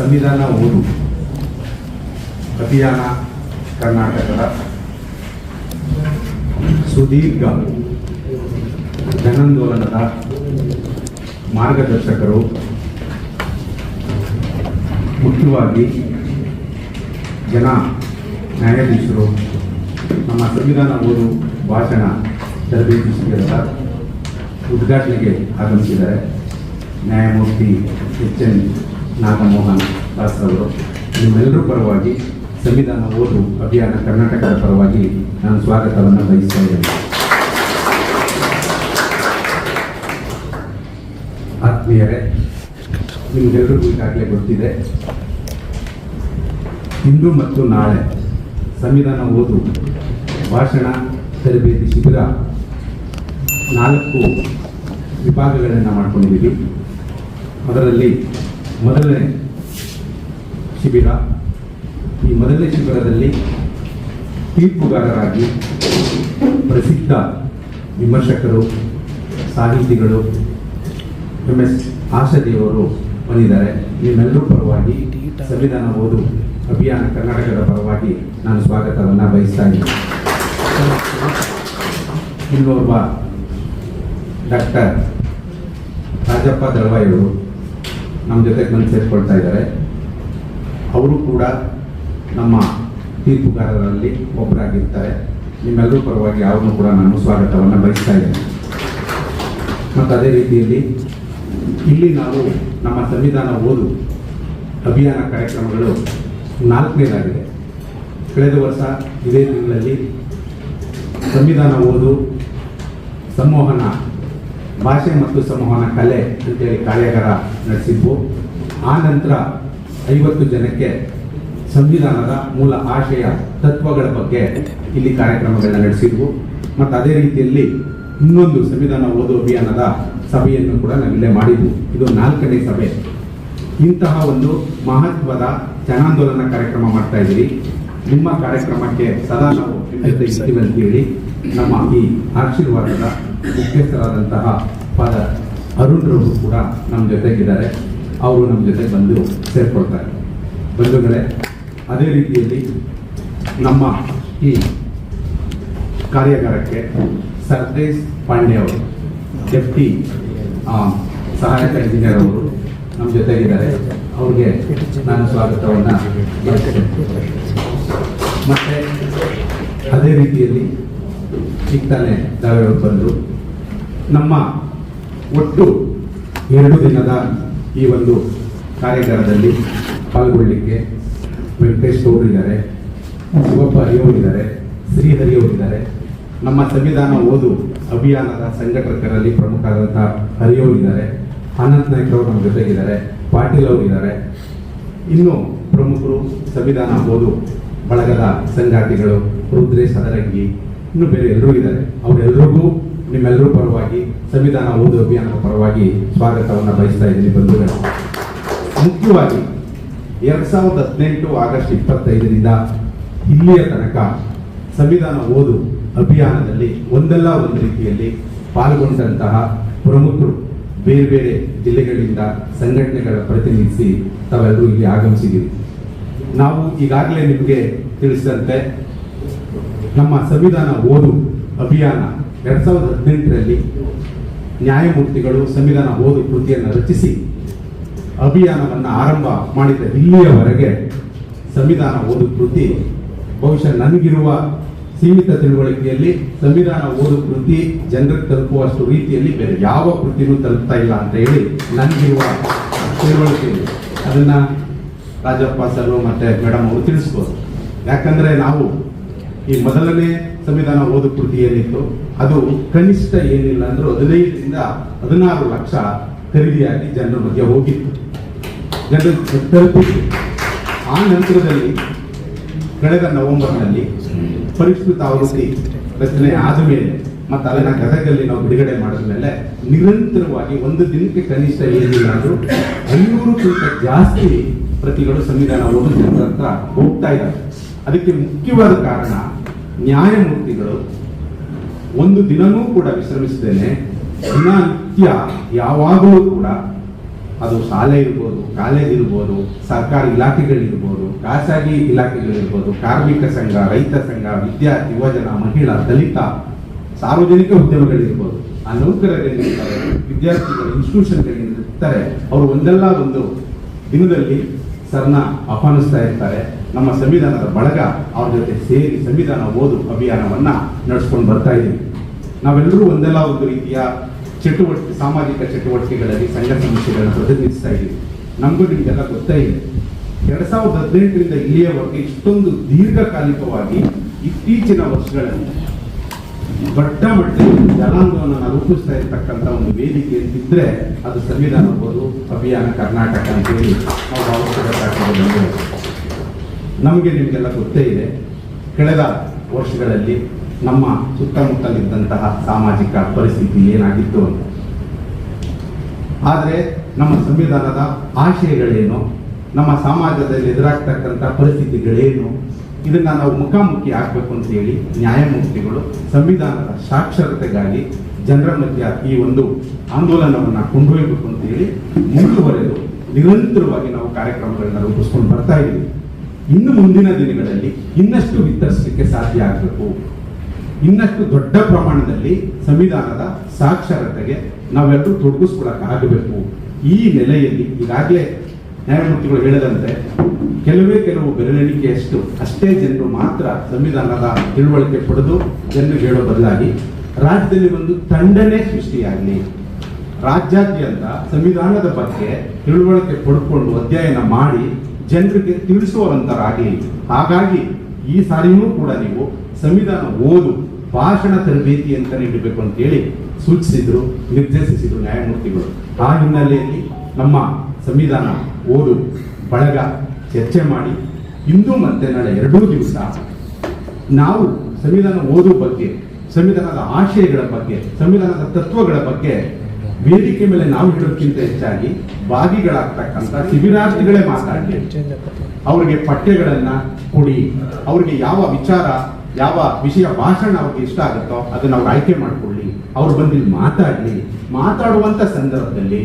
ಸಂವಿಧಾನ ಓದು. ಅಭಿಯಾನ ಕರ್ನಾಟಕದ ಸುದೀರ್ಘ ಜನಾಂದೋಲನದ ಮಾರ್ಗದರ್ಶಕರು. ಮುಖ್ಯವಾಗಿ ಜನ ನ್ಯಾಯಾಧೀಶರು. ನಮ್ಮ ಸಂವಿಧಾನ ಓದು ಭಾಷಣ ತರಬೇತಿ ಶಿಬಿರದ ಉದ್ಘಾಟನೆಗೆ ಆಗಮಿಸಿದ್ದಾರೆ. ನ್ಯಾಯಮೂರ್ತಿ ಎಚ್ ಎನ್ ನಾಗಮೋಹನ್ ದಾಸ್ ಅವರು ನಿಮ್ಮೆಲ್ಲರೂ ಪರವಾಗಿ ಸಂವಿಧಾನ ಓದು ಅಭಿಯಾನ ಕರ್ನಾಟಕದ ಪರವಾಗಿ ನಾನು ಸ್ವಾಗತವನ್ನು ಬಯಸ್ತಾ ಇದ್ದೇನೆ. ಆತ್ಮೀಯರೇ ನಿಮಗೆಲ್ಲರಿಗೂ ಈಗಾಗಲೇ ಗೊತ್ತಿದೆ. ಇಂದು ಮತ್ತು ನಾಳೆ ಸಂವಿಧಾನ ಓದು ಭಾಷಣ, ತರಬೇತಿ ಶಿಬಿರ ನಾಲ್ಕು ವಿಭಾಗಗಳನ್ನು ಮಾಡ್ಕೊಂಡಿದ್ದೀವಿ. ಅದರಲ್ಲಿ ಮೊದಲನೇ ಶಿಬಿರ, ಈ ಮೊದಲನೇ ಶಿಬಿರದಲ್ಲಿ ತೀರ್ಪುಗಾರರಾಗಿ ಪ್ರಸಿದ್ಧ ವಿಮರ್ಶಕರು, ಸಾಹಿತಿಗಳು ಎಂ ಎಸ್ ಆಶಾದೇವರು ಬಂದಿದ್ದಾರೆ. ನಿಮ್ಮೆಲ್ಲರೂ ಪರವಾಗಿ ಸಂವಿಧಾನ ಓದು ಅಭಿಯಾನ ಕರ್ನಾಟಕದ ಪರವಾಗಿ ನಾನು ಸ್ವಾಗತವನ್ನು ಬಯಸ್ತಾ ಇದ್ದೀನಿ. ಡಾಕ್ಟರ್ ರಾಜಪ್ಪ ದಳವಾಯಿಯವರು ನಮ್ಮ ಜೊತೆ ಬಂದು ಸೇರಿಕೊಳ್ತಾ ಇದ್ದಾರೆ. ಅವರು ಕೂಡ ನಮ್ಮ ತೀರ್ಪುಗಾರರಲ್ಲಿ ಒಬ್ಬರಾಗಿರ್ತಾರೆ ನಿಮ್ಮೆಲ್ಲರೂ ಪರವಾಗಿ ಅವ್ರನ್ನೂ ಕೂಡ ನಾನು ಸ್ವಾಗತವನ್ನು ಬಯಸ್ತಾ ಇದ್ದೇನೆ. ಮತ್ತು ಅದೇ ರೀತಿಯಲ್ಲಿ ಇಲ್ಲಿ ನಾವು ನಮ್ಮ ಸಂವಿಧಾನ ಓದು ಅಭಿಯಾನ ಕಾರ್ಯಕ್ರಮಗಳು ನಾಲ್ಕನೇದಾಗಿದೆ. ಕಳೆದ ವರ್ಷ ಇದೇ ತಿಂಗಳಲ್ಲಿ ಸಂವಿಧಾನ ಓದು ಸಂವಹನ ಭಾಷೆ ಮತ್ತು ಸಂವಹನ ಕಲೆ ಅಂತೇಳಿ ಕಾರ್ಯಾಗಾರ ನಡೆಸಿದ್ವು ಆ ನಂತರ ಐವತ್ತು ಜನಕ್ಕೆ ಸಂವಿಧಾನದ ಮೂಲ ಆಶಯ, ತತ್ವಗಳ ಬಗ್ಗೆ ಇಲ್ಲಿ ಕಾರ್ಯಕ್ರಮಗಳನ್ನ ನಡೆಸಿದ್ವು. ಮತ್ತು ಅದೇ ರೀತಿಯಲ್ಲಿ ಇನ್ನೊಂದು ಸಂವಿಧಾನ ಓದು ಅಭಿಯಾನದ ಸಭೆಯನ್ನು ಕೂಡ ನಾವಿಲ್ಲೇ ಮಾಡಿದ್ವು. ಇದು ನಾಲ್ಕನೇ ಸಭೆ. ಇಂತಹ ಒಂದು ಮಹತ್ವದ ಜನಾಂದೋಲನ ಕಾರ್ಯಕ್ರಮ ಮಾಡ್ತಾ ಇದ್ದೀರಿ ನಿಮ್ಮ ಕಾರ್ಯಕ್ರಮಕ್ಕೆ ಸದಾ ನಾವು ನಿಮ್ಮ ಜೊತೆ ಇರ್ತೀವಿ ಅಂತ ಹೇಳಿ ನಮ್ಮ ಈ ಆಶೀರ್ವಾದದ ಮುಖ್ಯಸ್ಥರಾದಂತಹ ಫಾದರ್ ಅರುಣ್ ರವರು ಕೂಡ ನಮ್ಮ ಜೊತೆಗಿದ್ದಾರೆ. ಅವರು ನಮ್ಮ ಜೊತೆ ಬಂದು ಸೇರ್ಕೊಳ್ತಾರೆ. ಬಂಧುಗಳೇ ಅದೇ ರೀತಿಯಲ್ಲಿ ನಮ್ಮ ಈ ಕಾರ್ಯಾಗಾರಕ್ಕೆ ಸರ್ದೇಶ್ ಪಾಂಡೆ ಅವರು ಡೆಪ್ಟಿ ಆ, ಸಹಾಯಕ ಇಂಜಿನಿಯರ್ ಅವರು ನಮ್ಮ ಜೊತೆಗಿದ್ದಾರೆ. ಅವ್ರಿಗೆ ನಾನು ಸ್ವಾಗತವನ್ನು. ಮತ್ತೆ ಅದೇ ರೀತಿಯಲ್ಲಿ ಈಗ ತಾನೇ ಬಂದು. ಬಂದರು ನಮ್ಮ ಒಟ್ಟು ಎರಡು ದಿನದ ಈ ಒಂದು ಕಾರ್ಯಾಗಾರದಲ್ಲಿ ಪಾಲ್ಗೊಳ್ಳಲಿಕ್ಕೆ ವೆಂಕಟೇಶ್ ಗೌಡ್ರಿದ್ದಾರೆ ಶಿವಪ್ಪ ಹರಿಯವರಿದ್ದಾರೆ ಶ್ರೀಹರಿ ಅವರಿದ್ದಾರೆ ನಮ್ಮ ಸಂವಿಧಾನ ಓದು ಅಭಿಯಾನದ ಸಂಘಟಕರಲ್ಲಿ ಪ್ರಮುಖರಾದಂತಹ ಹರಿಯವರಿದ್ದಾರೆ ಆನಂದ್ ನಾಯ್ಕ ಅವರು ನಮ್ಮ ಜೊತೆಗಿದ್ದಾರೆ, ಪಾಟೀಲ್ ಅವರಿದ್ದಾರೆ ಇನ್ನು ಪ್ರಮುಖರು ಸಂವಿಧಾನ ಓದು ಬಳಗದ ಸಂಗಾತಿಗಳು ರುದ್ರೇಶ್ ಸದರಂಗಿ ಇನ್ನು ಬೇರೆ ಎಲ್ಲರೂ ಇದ್ದಾರೆ. ಅವರೆಲ್ಲರಿಗೂ ನಿಮ್ಮೆಲ್ಲರೂ ಪರವಾಗಿ ಸಂವಿಧಾನ ಓದು ಅಭಿಯಾನದ ಪರವಾಗಿ ಸ್ವಾಗತವನ್ನು ಬಯಸ್ತಾ ಇದ್ದೀನಿ ಬಂಧುಗಳು. ಮುಖ್ಯವಾಗಿ ಎರಡ್ ಸಾವಿರದ ಹದಿನೆಂಟು ಆಗಸ್ಟ್ ಇಪ್ಪತ್ತೈದರಿಂದ ಇಲ್ಲಿಯ ತನಕ ಸಂವಿಧಾನ ಓದು ಅಭಿಯಾನದಲ್ಲಿ ಒಂದಲ್ಲ ಒಂದು ರೀತಿಯಲ್ಲಿ ಪಾಲ್ಗೊಂಡಂತಹ ಪ್ರಮುಖರು ಬೇರೆ ಬೇರೆ ಜಿಲ್ಲೆಗಳಿಂದ ಸಂಘಟನೆಗಳ ಪ್ರತಿನಿಧಿಸಿ ತಾವೆಲ್ಲರೂ ಇಲ್ಲಿ ಆಗಮಿಸಿದ್ದೀವಿ ನಾವು ಈಗಾಗಲೇ ನಿಮಗೆ ತಿಳಿಸಿದಂತೆ ನಮ್ಮ ಸಂವಿಧಾನ ಓದು ಅಭಿಯಾನ ಎರಡು ಸಾವಿರದ ಹದಿನೆಂಟರಲ್ಲಿ ನ್ಯಾಯಮೂರ್ತಿಗಳು ಸಂವಿಧಾನ ಓದು ಕೃತಿಯನ್ನು ರಚಿಸಿ ಅಭಿಯಾನವನ್ನು ಆರಂಭ ಮಾಡಿದ ಇಲ್ಲಿಯವರೆಗೆ ಸಂವಿಧಾನ ಓದು ಕೃತಿ ಬಹುಶಃ ನನಗಿರುವ ಸೀಮಿತ ತಿಳುವಳಿಕೆಯಲ್ಲಿ ಸಂವಿಧಾನ ಓದು ಕೃತಿ ಜನರಿಗೆ ತಲುಪುವಷ್ಟು ರೀತಿಯಲ್ಲಿ ಬೇರೆ ಯಾವ ಕೃತಿನೂ ತಲುಪ್ತಾ ಇಲ್ಲ ಅಂತ ಹೇಳಿ ನನಗಿರುವ ತಿಳುವಳಿಕೆಯಲ್ಲಿ ಅದನ್ನು ರಾಜಪ್ಪ ಸರ್ ಮತ್ತೆ ಮೇಡಮ್ ಅವರು ತಿಳಿಸ್ಬೋದು. ಯಾಕಂದ್ರೆ ನಾವು ಈ ಮೊದಲನೇ ಸಂವಿಧಾನ ಓದು ಕೃತಿ ಏನಿತ್ತು, ಅದು ಕನಿಷ್ಠ ಏನಿಲ್ಲ ಅಂದ್ರೆ ಹದಿನೈದರಿಂದ ಹದಿನಾರು ಲಕ್ಷ ಖರೀದಿಯಾಗಿ ಜನರ ಬಗ್ಗೆ ಹೋಗಿತ್ತು. ಜನರು ಆ ನಂತರದಲ್ಲಿ ಕಳೆದ ನವೆಂಬರ್ನಲ್ಲಿ ಪರಿಷ್ಕೃತ ಆವೃತ್ತಿ ರಚನೆ ಆದ ಮೇಲೆ ಮತ್ತು ಅದನ್ನ ಗದಗಲ್ಲಿ ನಾವು ಬಿಡುಗಡೆ ಮಾಡಿದ ಮೇಲೆ ನಿರಂತರವಾಗಿ ಒಂದು ದಿನಕ್ಕೆ ಕನಿಷ್ಠ ಏನಿಲ್ಲ ಅಂದ್ರೂ ಐನೂರುಕ್ಕಿಂತ ಜಾಸ್ತಿ ಪ್ರತಿಗಳು ಸಂವಿಧಾನ ಓದು ಜನರ ಹತ್ರ ಹೋಗ್ತಾ ಇದ್ದಾರೆ ಅದಕ್ಕೆ ಮುಖ್ಯವಾದ ಕಾರಣ ನ್ಯಾಯಮೂರ್ತಿಗಳು ಒಂದು ದಿನವೂ ಕೂಡ ವಿಶ್ರಮಿಸದೇನೆ, ದಿನನಿತ್ಯ ಯಾವಾಗಲೂ ಕೂಡ ಅದು ಶಾಲೆ ಇರ್ಬೋದು, ಕಾಲೇಜ್ ಇರ್ಬೋದು, ಸರ್ಕಾರಿ ಇಲಾಖೆಗಳಿರ್ಬೋದು, ಖಾಸಗಿ ಇಲಾಖೆಗಳಿರ್ಬೋದು, ಕಾರ್ಮಿಕ ಸಂಘ, ರೈತ ಸಂಘ ವಿದ್ಯಾರ್ಥಿ ಯುವಜನ, ಮಹಿಳಾ, ದಲಿತ, ಸಾರ್ವಜನಿಕ ಉದ್ಯಮಗಳಿರ್ಬೋದು. ಆ ನೌಕರರೇನಿರ್ತಾರೆ ವಿದ್ಯಾರ್ಥಿಗಳು ಇನ್ಸ್ಟಿಟ್ಯೂಷನ್ಗಳಿರ್ತಾರೆ ಅವರು ಒಂದಲ್ಲ ಒಂದು ದಿನದಲ್ಲಿ ಸರ್ನ ಆಹ್ವಾನಿಸ್ತಾ ಇರ್ತಾರೆ. ನಮ್ಮ ಸಂವಿಧಾನದ ಬಳಗ ಅವ್ರ ಜೊತೆ ಸೇರಿ ಸಂವಿಧಾನ ಓದು ಅಭಿಯಾನವನ್ನ ನಡೆಸ್ಕೊಂಡು ಬರ್ತಾ ಇದ್ದೀವಿ. ನಾವೆಲ್ಲರೂ ಒಂದೆಲ್ಲ ಒಂದು ರೀತಿಯ ಚಟುವಟಿಕೆ ಸಾಮಾಜಿಕ ಚಟುವಟಿಕೆಗಳಲ್ಲಿ ಸಂಘ ಸಂಸ್ಥೆಗಳನ್ನು ಪ್ರತಿನಿಧಿಸ್ತಾ ಇದ್ದೀವಿ. ನಮಗೂ ನಿಮಗೆಲ್ಲ ಗೊತ್ತೇ ಇದೆ. ಎರಡ್ ಸಾವಿರದ ಹದಿನೆಂಟರಿಂದ ಇಲ್ಲಿಯವರೆಗೆ ಇಷ್ಟೊಂದು ದೀರ್ಘಕಾಲಿಕವಾಗಿ ಇತ್ತೀಚಿನ ವರ್ಷಗಳಲ್ಲಿ ದೊಡ್ಡ ಮಟ್ಟದಲ್ಲಿ ಜನಾಂದೋಲನ ರೂಪಿಸ್ತಾ ಇರತಕ್ಕಂಥ ಒಂದು ವೇದಿಕೆ ಅಂತಿದ್ರೆ ಅದು ಸಂವಿಧಾನ ಓದು ಅಭಿಯಾನ ಕರ್ನಾಟಕ ಅಂತೇಳಿ ಭಾವಿಸಬೇಕಾಗ್ತದೆ ನಮಗೆ ನಿಮಗೆಲ್ಲ ಗೊತ್ತೇ ಇದೆ. ಕಳೆದ ವರ್ಷಗಳಲ್ಲಿ ನಮ್ಮ ಸುತ್ತಮುತ್ತಲಿದ್ದಂತಹ ಸಾಮಾಜಿಕ ಪರಿಸ್ಥಿತಿ ಏನಾಗಿತ್ತು ಅಂತ. ಆದರೆ ನಮ್ಮ ಸಂವಿಧಾನದ ಆಶಯಗಳೇನು, ನಮ್ಮ ಸಮಾಜದಲ್ಲಿ ಎದುರಾಗ್ತಕ್ಕಂಥ ಪರಿಸ್ಥಿತಿಗಳೇನು, ಇದನ್ನ ನಾವು ಮುಖಾಮುಖಿ ಆಗಬೇಕು ಅಂತ ಹೇಳಿ ನ್ಯಾಯಮೂರ್ತಿಗಳು ಸಂವಿಧಾನದ ಸಾಕ್ಷರತೆಗಾಗಿ ಜನರ ಮಧ್ಯ ಈ ಒಂದು ಆಂದೋಲನವನ್ನು ಅಂತ ಹೇಳಿ ಮುಂದುವರೆದು ನಿರಂತರವಾಗಿ ನಾವು ಕಾರ್ಯಕ್ರಮಗಳನ್ನ ರೂಪಿಸ್ಕೊಂಡು ಬರ್ತಾ ಇದ್ದೀವಿ. ಇನ್ನು ಮುಂದಿನ ದಿನಗಳಲ್ಲಿ ಇನ್ನಷ್ಟು ವಿತರಿಸಲಿಕ್ಕೆ ಸಾಧ್ಯ ಆಗಬೇಕು. ಇನ್ನಷ್ಟು ದೊಡ್ಡ ಪ್ರಮಾಣದಲ್ಲಿ ಸಂವಿಧಾನದ ಸಾಕ್ಷರತೆಗೆ ನಾವೆಲ್ಲರೂ ತೊಡಗಿಸ್ಕೊಳಕ್ ಆಗಬೇಕು. ಈ ನೆಲೆಯಲ್ಲಿ ಈಗಾಗಲೇ ನ್ಯಾಯಮೂರ್ತಿಗಳು ಹೇಳಿದಂತೆ ಕೆಲವೇ ಕೆಲವು ಬೆರಳೆಣಿಕೆಯಷ್ಟು ಅಷ್ಟೇ ಜನರು ಮಾತ್ರ ಸಂವಿಧಾನದ ತಿಳುವಳಿಕೆ ಪಡೆದು ಜನರು ಹೇಳೋ ಬದಲಾಗಿ ರಾಜ್ಯದಲ್ಲಿ ಒಂದು ತಂಡನೇ ಸೃಷ್ಟಿಯಾಗಲಿ. ರಾಜ್ಯಾದ್ಯಂತ ಸಂವಿಧಾನದ ಬಗ್ಗೆ ತಿಳುವಳಿಕೆ ಪಡ್ಕೊಂಡು ಅಧ್ಯಯನ ಮಾಡಿ ಜನರಿಗೆ ತಿಳಿಸುವಂತರಾಗಿ ಹಾಗಾಗಿ ಈ ಸಾರಿಯೂ ಕೂಡ ನೀವು ಸಂವಿಧಾನ ಓದು, ಭಾಷಣ ತರಬೇತಿ ಅಂತ ನೀಡಬೇಕು ಅಂತ ಹೇಳಿ ಸೂಚಿಸಿದ್ರು, ನಿರ್ದೇಶಿಸಿದ್ರು ನ್ಯಾಯಮೂರ್ತಿಗಳು. ಆ ಹಿನ್ನೆಲೆಯಲ್ಲಿ ನಮ್ಮ ಸಂವಿಧಾನ ಓದು ಬಳಗ ಚರ್ಚೆ ಮಾಡಿ, ಇಂದು ಮತ್ತೆ ನಾಳೆ ಎರಡೂ ದಿವಸ ನಾವು ಸಂವಿಧಾನ ಓದು ಬಗ್ಗೆ, ಸಂವಿಧಾನದ ಆಶಯಗಳ ಬಗ್ಗೆ, ಸಂವಿಧಾನದ ತತ್ವಗಳ ಬಗ್ಗೆ ವೇದಿಕೆ ಮೇಲೆ ನಾವು ಹೇಳೋದಕ್ಕಿಂತ ಹೆಚ್ಚಾಗಿ ಭಾಗಿಗಳಾಗ್ತಕ್ಕಂಥ ಶಿಬಿರಾರ್ಥಿಗಳೇ ಮಾತಾಡಲಿ. ಅವರಿಗೆ ಪಠ್ಯಗಳನ್ನ ಕೊಡಿ. ಅವ್ರಿಗೆ ಯಾವ ವಿಚಾರ, ಯಾವ ವಿಷಯ ಭಾಷಣ ಅವ್ರಿಗೆ ಇಷ್ಟ ಆಗುತ್ತೋ ಅದನ್ನ ಅವ್ರು ಆಯ್ಕೆ ಮಾಡ್ಕೊಳ್ಳಿ. ಅವ್ರು ಬಂದು ಮಾತಾಡಲಿ. ಮಾತಾಡುವಂತ ಸಂದರ್ಭದಲ್ಲಿ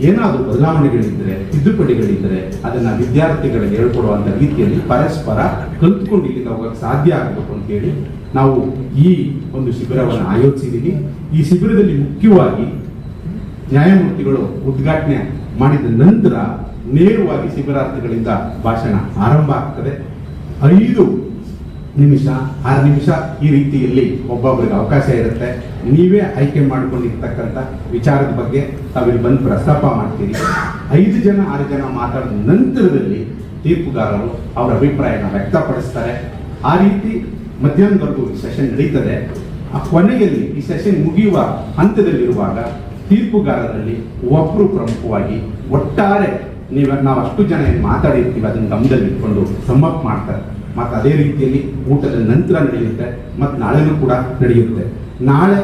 ಏನಾದರೂ ಬದಲಾವಣೆಗಳಿದ್ರೆ, ತಿದ್ದುಪಡಿಗಳಿದ್ರೆ ಅದನ್ನ ವಿದ್ಯಾರ್ಥಿಗಳಿಗೆ ಹೇಳ್ಕೊಡುವಂತ ರೀತಿಯಲ್ಲಿ ಪರಸ್ಪರ ಕಲ್ತ್ಕೊಂಡು ಇಲ್ಲಿಂದ ಹೋಗಕ್ಕೆ ಸಾಧ್ಯ ಆಗಬೇಕು ಅಂತ ಹೇಳಿ ನಾವು ಈ ಒಂದು ಶಿಬಿರವನ್ನು ಆಯೋಜಿಸಿದ್ದೀವಿ ಈ ಶಿಬಿರದಲ್ಲಿ ಮುಖ್ಯವಾಗಿ ನ್ಯಾಯಮೂರ್ತಿಗಳು ಉದ್ಘಾಟನೆ ಮಾಡಿದ ನಂತರ ನೇರವಾಗಿ ಶಿಬಿರಾರ್ಥಿಗಳಿಂದ ಭಾಷಣ ಆರಂಭ ಆಗ್ತದೆ. ಐದು ನಿಮಿಷ, ಆರು ನಿಮಿಷ ಈ ರೀತಿಯಲ್ಲಿ ಒಬ್ಬೊಬ್ಬರಿಗೆ ಅವಕಾಶ ಇರುತ್ತೆ. ನೀವೇ ಆಯ್ಕೆ ಮಾಡಿಕೊಂಡಿರ್ತಕ್ಕಂಥ ವಿಚಾರದ ಬಗ್ಗೆ ತಾವಿಲ್ಲಿ ಬಂದು ಪ್ರಸ್ತಾಪ ಮಾಡ್ತೀರಿ. ಐದು ಜನ, ಆರು ಜನ ಮಾತಾಡಿದ ನಂತರದಲ್ಲಿ ತೀರ್ಪುಗಾರರು ಅವರ ಅಭಿಪ್ರಾಯನ ವ್ಯಕ್ತಪಡಿಸ್ತಾರೆ. ಆ ರೀತಿ ಮಧ್ಯಾಹ್ನದವರೆಗೂ ಸೆಷನ್ ನಡೀತದೆ. ಆ ಕೊನೆಯಲ್ಲಿ ಈ ಸೆಷನ್ ಮುಗಿಯುವ ಹಂತದಲ್ಲಿರುವಾಗ ತೀರ್ಪುಗಾರರಲ್ಲಿ ಒಬ್ಬರು ಪ್ರಮುಖವಾಗಿ ಒಟ್ಟಾರೆ ನೀವು ನಾವು ಅಷ್ಟು ಜನ ಏನು ಮಾತಾಡಿರ್ತೀವಿ, ಅದನ್ನು ಗಮನದಲ್ಲಿ ಇಟ್ಕೊಂಡು ಸಮ್ಮಪ್ ಮಾಡ್ತಾರೆ. ಮತ್ತು ಅದೇ ರೀತಿಯಲ್ಲಿ ಊಟದ ನಂತರ ನಡೆಯುತ್ತೆ, ಮತ್ತು ನಾಳೆನೂ ಕೂಡ ನಡೆಯುತ್ತೆ. ನಾಳೆ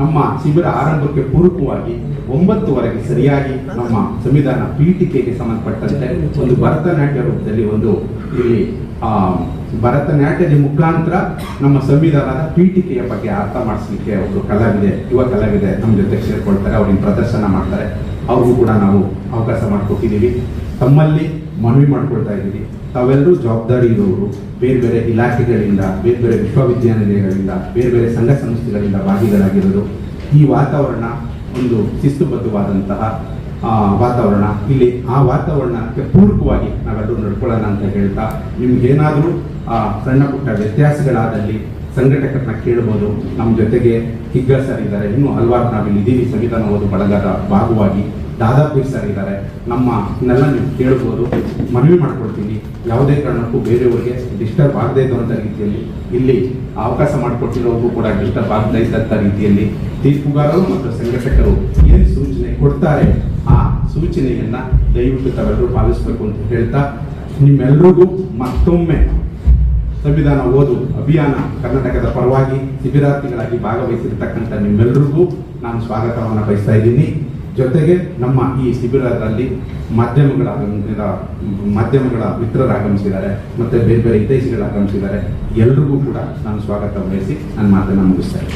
ನಮ್ಮ ಶಿಬಿರ ಆರಂಭಕ್ಕೆ ಪೂರಕವಾಗಿ ಒಂಬತ್ತುವರೆಗೆ ಸರಿಯಾಗಿ ನಮ್ಮ ಸಂವಿಧಾನ ಪೀಠಿಕೆಗೆ ಸಂಬಂಧಪಟ್ಟಂತೆ ಒಂದು ಭರತನಾಟ್ಯ ರೂಪದಲ್ಲಿ ಒಂದು ಇಲ್ಲಿ ಭರತನಾಟ್ಯದ ಮುಖಾಂತರ ನಮ್ಮ ಸಂವಿಧಾನದ ಪೀಠಿಕೆಯ ಬಗ್ಗೆ ಅರ್ಥ ಮಾಡಿಸ್ಲಿಕ್ಕೆ ಒಬ್ಬರು ಕಲಾವಿದೆ, ಯುವ ಕಲಾವಿದೆ ನಮ್ಮ ಜೊತೆ ಸೇರ್ಕೊಳ್ತಾರೆ ಅವ್ರಿಗೆ ಪ್ರದರ್ಶನ ಮಾಡ್ತಾರೆ. ಅವ್ರಿಗೂ ಕೂಡ ನಾವು ಅವಕಾಶ ಮಾಡಿಕೊಟ್ಟಿದ್ದೀವಿ ತಮ್ಮಲ್ಲಿ ಮನವಿ ಮಾಡ್ಕೊಳ್ತಾ ಇದ್ದೀವಿ. ತಾವೆಲ್ಲರೂ ಜವಾಬ್ದಾರಿ ಇರೋರು ಬೇರೆ ಬೇರೆ ಇಲಾಖೆಗಳಿಂದ, ಬೇರೆ ಬೇರೆ ವಿಶ್ವವಿದ್ಯಾನಿಲಯಗಳಿಂದ, ಬೇರೆ ಬೇರೆ ಸಂಘ ಸಂಸ್ಥೆಗಳಿಂದ ಭಾಗಿಗಳಾಗಿರೋದು ಈ ವಾತಾವರಣ ಒಂದು ಶಿಸ್ತುಬದ್ಧವಾದಂತಹ ವಾತಾವರಣ. ಇಲ್ಲಿ ಆ ವಾತಾವರಣಕ್ಕೆ ಪೂರಕವಾಗಿ ನಾವೆಲ್ಲರೂ ನಡ್ಕೊಳ್ಳೋಣ ಅಂತ ಹೇಳ್ತಾ ನಿಮ್ಗೇನಾದರೂ, ಆ, ಸಣ್ಣ ಪುಟ್ಟ ವ್ಯತ್ಯಾಸಗಳಾದಲ್ಲಿ ಸಂಘಟಕರನ್ನ ಕೇಳ್ಬೋದು. ನಮ್ಮ ಜೊತೆಗೆ ಹಿಗ್ಗ ಸರ್ ಇದ್ದಾರೆ. ಇನ್ನೂ ಹಲವಾರು ನಾವಿಲ್ಲಿ ಇದ್ದೀವಿ. ಸಂವಿಧಾನ ಓದು ಬಳಗದ ಭಾಗವಾಗಿ. ದಾದಾಪೀರ್ ಸರ್ ಇದ್ದಾರೆ. ನಮ್ಮ ನೆಲ ನೀವು ಕೇಳ್ಬೋದು. ಮನವಿ ಮಾಡ್ಕೊಡ್ತೀನಿ. ಯಾವುದೇ ಕಾರಣಕ್ಕೂ ಬೇರೆಯವರಿಗೆ ಡಿಸ್ಟರ್ಬ್ ಆಗದೇ ಇದ್ದಂಥ ರೀತಿಯಲ್ಲಿ ಇಲ್ಲಿ ಅವಕಾಶ ಮಾಡಿಕೊಟ್ಟಿರೋರ್ಗೂ ಕೂಡ ಡಿಸ್ಟರ್ಬ್ ಆಗದೇ ಇದ್ದಂಥ ರೀತಿಯಲ್ಲಿ ತೀರ್ಪುಗಾರರು ಮತ್ತು ಸಂಘಟಕರು ಏನು ಸೂಚನೆ ಕೊಡ್ತಾರೆ ಆ ಸೂಚನೆಯನ್ನ ದಯವಿಟ್ಟು ತಾವೆಲ್ಲರೂ ಪಾಲಿಸಬೇಕು ಅಂತ ಹೇಳ್ತಾ ನಿಮ್ಮೆಲ್ರಿಗೂ ಮತ್ತೊಮ್ಮೆ ಸಂವಿಧಾನ ಓದು ಅಭಿಯಾನ ಕರ್ನಾಟಕದ ಪರವಾಗಿ ಶಿಬಿರಾರ್ಥಿಗಳಾಗಿ ಭಾಗವಹಿಸಿರ್ತಕ್ಕಂಥ ನಿಮ್ಮೆಲ್ಲರಿಗೂ ನಾನು ಸ್ವಾಗತವನ್ನು ಬಯಸ್ತಾ ಇದ್ದೀನಿ. ಜೊತೆಗೆ ನಮ್ಮ ಈ ಶಿಬಿರದಲ್ಲಿ ಮಾಧ್ಯಮಗಳ ಮಾಧ್ಯಮಗಳ ಮಿತ್ರರು ಆಗಮಿಸಿದ್ದಾರೆ, ಮತ್ತು ಬೇರೆ ಬೇರೆ ಹಿತೈಷಿಗಳು ಆಗಮಿಸಿದ್ದಾರೆ, ಎಲ್ರಿಗೂ ಕೂಡ ನಾನು ಸ್ವಾಗತ ಬಯಸಿ ನನ್ನ ಮಾತನ್ನು ಮುಗಿಸ್ತೇನೆ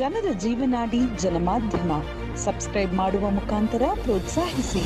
ಜನರ ಜೀವನಾಡಿ, ಜನಮಾಧ್ಯಮ. ಸಬ್ಸ್ಕ್ರೈಬ್ ಮಾಡುವ ಮುಖಾಂತರ ಪ್ರೋತ್ಸಾಹಿಸಿ.